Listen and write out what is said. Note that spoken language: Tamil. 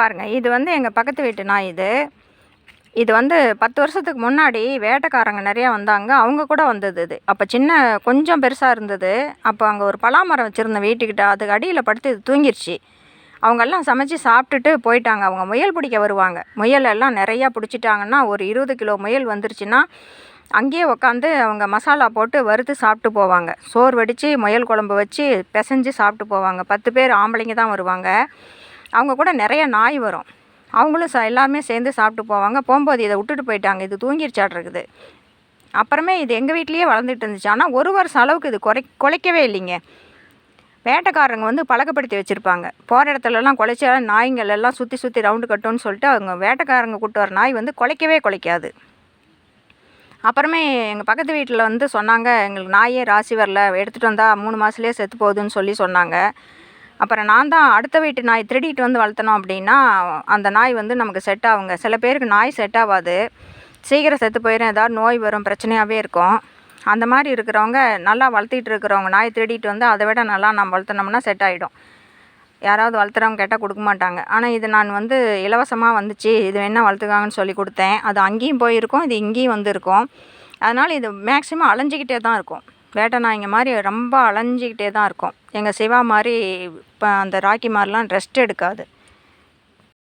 பாருங்கள் இது வந்து எங்கள் பக்கத்து வீட்டு நாய் இது. இது வந்து பத்து வருஷத்துக்கு முன்னாடி வேட்டைக்காரங்க நிறையா வந்தாங்க அவங்க கூட வந்தது இது. அப்போ சின்ன கொஞ்சம் பெருசாக இருந்தது. அப்போ அங்கே ஒரு பலாமரம் வச்சுருந்த வீட்டுக்கிட்ட அதுக்கு அடியில் படுத்து இது தூங்கிருச்சு. அவங்கெல்லாம் சமைச்சு சாப்பிட்டுட்டு போயிட்டாங்க. அவங்க முயல் பிடிக்க வருவாங்க. முயல் எல்லாம் நிறையா பிடிச்சிட்டாங்கன்னா ஒரு இருபது கிலோ முயல் வந்துருச்சுன்னா அங்கேயே உக்காந்து அவங்க மசாலா போட்டு வறுத்து சாப்பிட்டு போவாங்க. சோறு வடித்து முயல் குழம்பு வச்சு பிசைஞ்சு சாப்பிட்டு போவாங்க. பத்து பேர் ஆம்பளைங்க தான் வருவாங்க. அவங்க கூட நிறைய நாய் வரும். அவங்களும் ச எல்லாமே சேர்ந்து சாப்பிட்டு போவாங்க. போகும்போது இதை விட்டுட்டு போயிட்டாங்க. இது தூங்கிருச்சாட்ருக்குது அப்புறமே இது எங்கள் வீட்லேயே வளர்ந்துட்டு இருந்துச்சு. ஆனால் ஒரு வருஷம் அளவுக்கு இது குறை குலைக்கவே இல்லைங்க. வேட்டைக்காரங்க வந்து பழக்கப்படுத்தி வச்சுருப்பாங்க. போகிற இடத்துலலாம் குலைச்சா நாய்ங்கள் எல்லாம் சுற்றி சுற்றி ரவுண்டு கட்டும்னு சொல்லிட்டு அவங்க வேட்டைக்காரங்க கூட்டு வர நாய் வந்து குலைக்கவே குலைக்காது. அப்புறமே எங்கள் பக்கத்து வீட்டில் வந்து சொன்னாங்க எங்களுக்கு நாயே ராசி வரல. எடுத்துகிட்டு வந்தால் மூணு மாதத்துலேயே செத்து போகுதுன்னு சொல்லி சொன்னாங்க. அப்புறம் நான் தான் அடுத்த வீட்டு நாய் திருடிட்டு வந்து வளர்த்தனோம் அப்படின்னா அந்த நாய் வந்து நமக்கு செட் ஆகுங்க. சில பேருக்கு நாய் செட் ஆகாது சீக்கிரம் செத்து போயிடும் ஏதாவது நோய் வரும் பிரச்சனையாகவே இருக்கும். அந்த மாதிரி இருக்கிறவங்க நல்லா வளர்த்திட்டு இருக்கிறவங்க நாய் திருடிட்டு வந்து அதை விட நல்லா நம்ம வளர்த்துனோம்னா செட் ஆகிடும் யாராவது வளர்த்துறவங்க கேட்டால் கொடுக்க மாட்டாங்க. ஆனால் இது நான் வந்து இலவசமாக வந்துச்சு. இது வேணால் வளர்த்துக்காங்கன்னு சொல்லி கொடுத்தேன். அது அங்கேயும் போயிருக்கும். இது இங்கேயும் வந்திருக்கும். அதனால் இது மேக்ஸிமம் அலைஞ்சிக்கிட்டே தான் இருக்கும். வேட்டை நாய்ங்க மாதிரி ரொம்ப அலைஞ்சிக்கிட்டே தான் இருக்கும். எங்கள் சிவா மாதிரி இப்போ அந்த ராக்கி மாதிரிலாம் ரெஸ்ட் எடுக்காது.